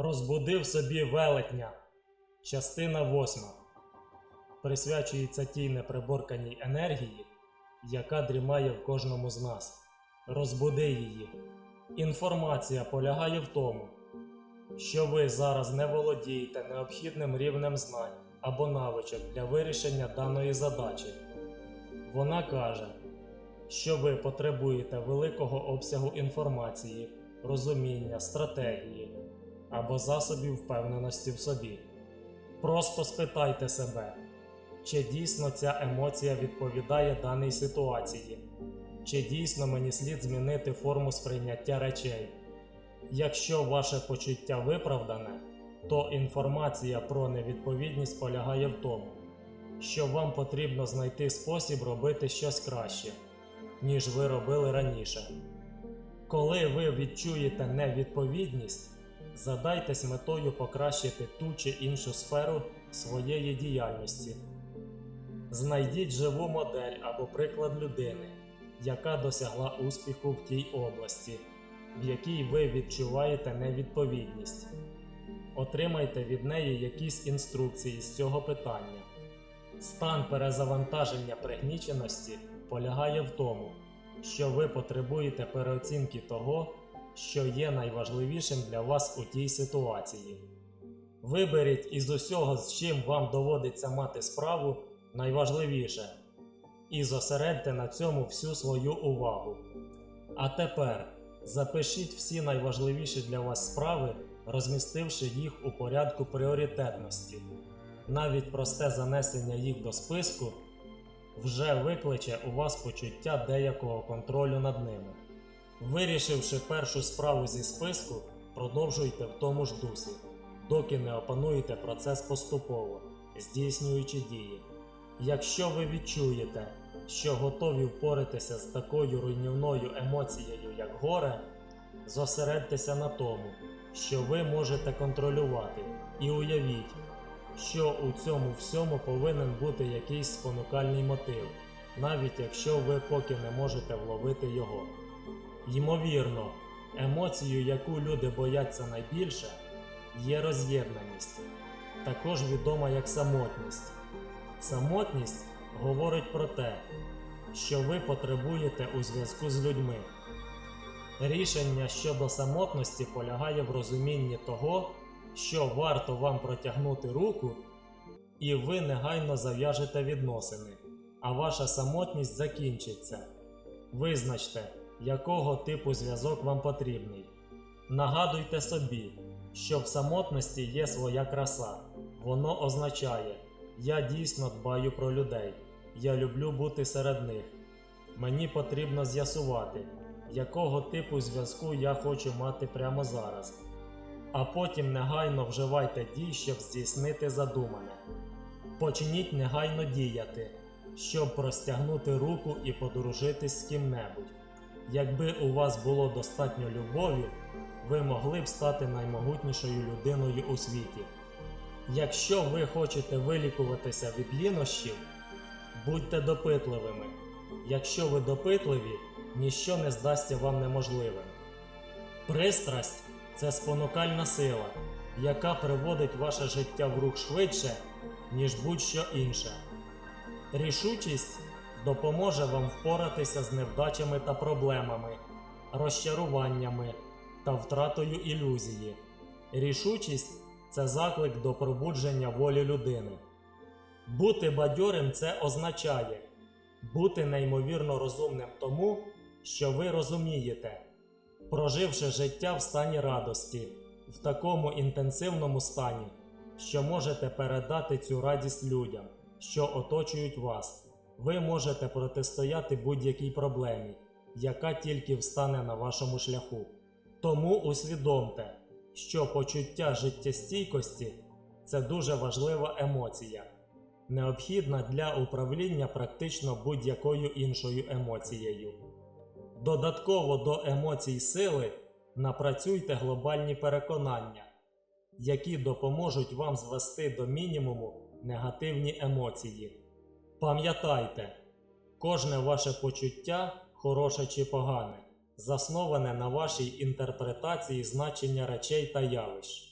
Розбудив собі велетня. Частина 8. Присвячується тій неприборканій енергії, яка дрімає в кожному з нас. Розбуди її. Інформація полягає в тому, що ви зараз не володієте необхідним рівнем знань або навичок для вирішення даної задачі. Вона каже, що ви потребуєте великого обсягу інформації, розуміння, стратегії або засобів впевненості в собі. Просто спитайте себе, чи дійсно ця емоція відповідає даній ситуації, чи дійсно мені слід змінити форму сприйняття речей. Якщо ваше почуття виправдане, то інформація про невідповідність полягає в тому, що вам потрібно знайти спосіб робити щось краще, ніж ви робили раніше. Коли ви відчуєте невідповідність, задайтесь метою покращити ту чи іншу сферу своєї діяльності. Знайдіть живу модель або приклад людини, яка досягла успіху в тій області, в якій ви відчуваєте невідповідність. Отримайте від неї якісь інструкції з цього питання. Стан перезавантаження пригніченості полягає в тому, що ви потребуєте переоцінки того, що є найважливішим для вас у тій ситуації. Виберіть із усього, з чим вам доводиться мати справу, найважливіше, і зосередьте на цьому всю свою увагу. А тепер запишіть всі найважливіші для вас справи, розмістивши їх у порядку пріоритетності. Навіть просте занесення їх до списку вже викличе у вас почуття деякого контролю над ними. Вирішивши першу справу зі списку, продовжуйте в тому ж дусі, доки не опануєте процес поступово, здійснюючи дії. Якщо ви відчуєте, що готові впоратися з такою руйнівною емоцією, як горе, зосередьтеся на тому, що ви можете контролювати, і уявіть, що у цьому всьому повинен бути якийсь спонукальний мотив, навіть якщо ви поки не можете вловити його. Ймовірно, емоцією, яку люди бояться найбільше, є роз'єднаність, також відома як самотність. Самотність говорить про те, що ви потребуєте у зв'язку з людьми. Рішення щодо самотності полягає в розумінні того, що варто вам протягнути руку, і ви негайно зав'яжете відносини, а ваша самотність закінчиться. Визначте, якого типу зв'язок вам потрібний. Нагадуйте собі, що в самотності є своя краса. Воно означає, я дійсно дбаю про людей, я люблю бути серед них. Мені потрібно з'ясувати, якого типу зв'язку я хочу мати прямо зараз. А потім негайно вживайте дій, щоб здійснити задумане. Почніть негайно діяти, щоб простягнути руку і подружитись з ким-небудь. Якби у вас було достатньо любові, ви могли б стати наймогутнішою людиною у світі. Якщо ви хочете вилікуватися від лінощів, будьте допитливими. Якщо ви допитливі, ніщо не здасться вам неможливим. Пристрасть це спонукальна сила, яка приводить ваше життя в рух швидше, ніж будь-що інше. Рішучість допоможе вам впоратися з невдачами та проблемами, розчаруваннями та втратою ілюзії. Рішучість це заклик до пробудження волі людини. Бути бадьорим це означає бути неймовірно розумним тому, що ви розумієте, проживши життя в стані радості, в такому інтенсивному стані, що можете передати цю радість людям, що оточують вас, ви можете протистояти будь-якій проблемі, яка тільки встане на вашому шляху. Тому усвідомте, що почуття життєстійкості це дуже важлива емоція, необхідна для управління практично будь-якою іншою емоцією. Додатково до емоцій сили напрацюйте глобальні переконання, які допоможуть вам звести до мінімуму негативні емоції. Пам'ятайте, кожне ваше почуття, хороше чи погане, засноване на вашій інтерпретації значення речей та явищ.